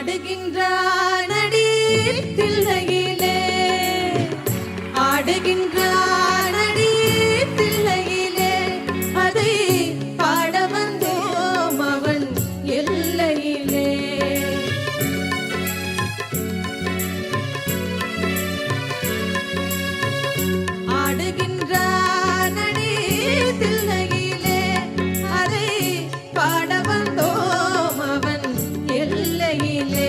ஆடுகின்றானடி தில்லையிலே எல்லையிலே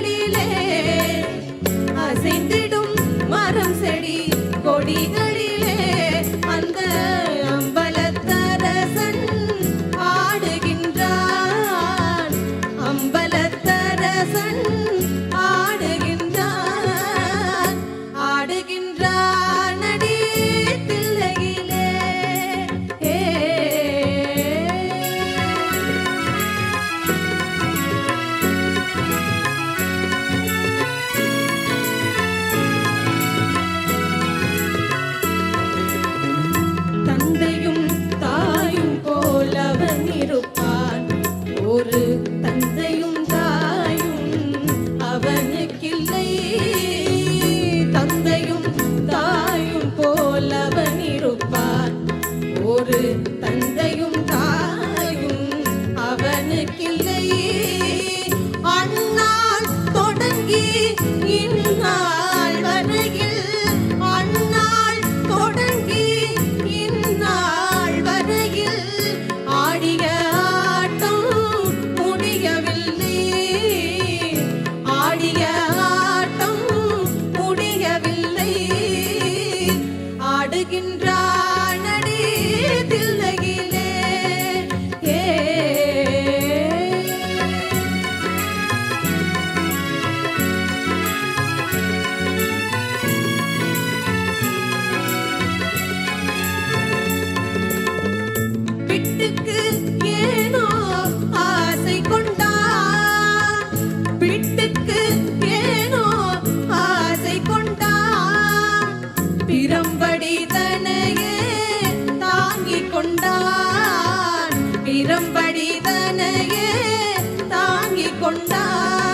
கொண்டார்